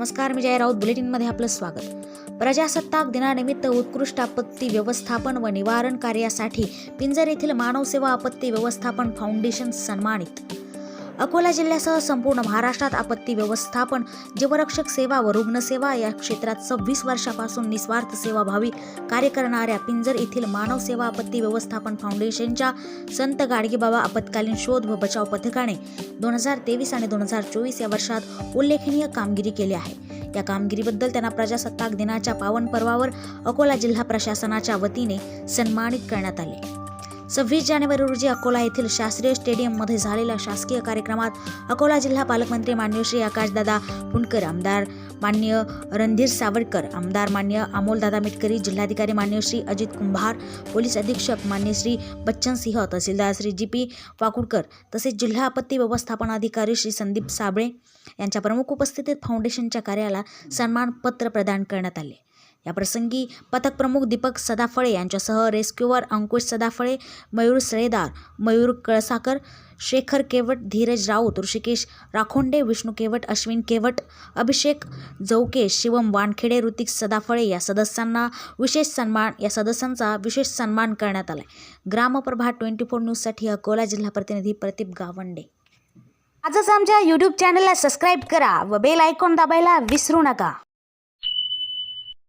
नमस्कार मी जय राऊत बुलेटिनमध्ये आपलं स्वागत. प्रजासत्ताक दिनानिमित्त उत्कृष्ट आपत्ती व्यवस्थापन व निवारण कार्यासाठी पिंजर येथील मानवसेवा आपत्ती व्यवस्थापन फाउंडेशन सन्मानित अकोला जिल्ह्यासह संपूर्ण महाराष्ट्रात आपत्ती व्यवस्थापन जीवरक्षक सेवा व रुग्णसेवा या क्षेत्रात सव्वीस वर्षापासून निस्वार्थ सेवाभावी कार्य करणाऱ्या पिंजर येथील मानव सेवा आपत्ती व्यवस्थापन फाउंडेशनच्या संत गाडगेबाबा आपत्कालीन शोध व बचाव पथकाने दोन हजार तेवीस आणि दोन हजार चोवीस या वर्षात उल्लेखनीय कामगिरी केली आहे. या कामगिरीबद्दल त्यांना प्रजासत्ताक दिनाच्या पावन पर्वावर अकोला जिल्हा प्रशासनाच्या वतीने सन्मानित करण्यात आले. सव्वीस जानेवारी रोजी अकोला येथील शास्त्रीय स्टेडियममध्ये झालेल्या शासकीय कार्यक्रमात अकोला जिल्हा पालकमंत्री मान्य श्री आकाशदादा पुणकर आमदार मान्य रणधीर सावरकर आमदार मान्य अमोलदादा मिटकरी जिल्हाधिकारी मान्य श्री अजित कुंभार पोलीस अधीक्षक मान्य श्री बच्चन सिंह तहसीलदार श्री जी पी वाकुडकर तसेच जिल्हा आपत्ती व्यवस्थापन अधिकारी श्री संदीप साबळे यांच्या प्रमुख उपस्थितीत फाउंडेशनच्या कार्याला सन्मानपत्र प्रदान करण्यात आले. याप्रसंगी पथक प्रमुख दीपक सदाफळे यांच्यासह रेस्क्यूवर अंकुश सदाफळे मयूर सळेदार मयूर कळसाकर शेखर केवट धीरज राऊत ऋषिकेश राखोंडे विष्णू केवट अश्विन केवट अभिषेक जौके शिवम वानखेडे ऋतिक सदाफळे या सदस्यांना विशेष सन्मान या सदस्यांचा विशेष सन्मान करण्यात आला ग्रामप्रभा ट्वेंटी फोर न्यूजसाठी अकोला जिल्हा प्रतिनिधी प्रदीप गावंडे. आजच आमच्या यूट्यूब चॅनलला सबस्क्राईब करा व बेल आयकॉन दाबायला विसरू नका.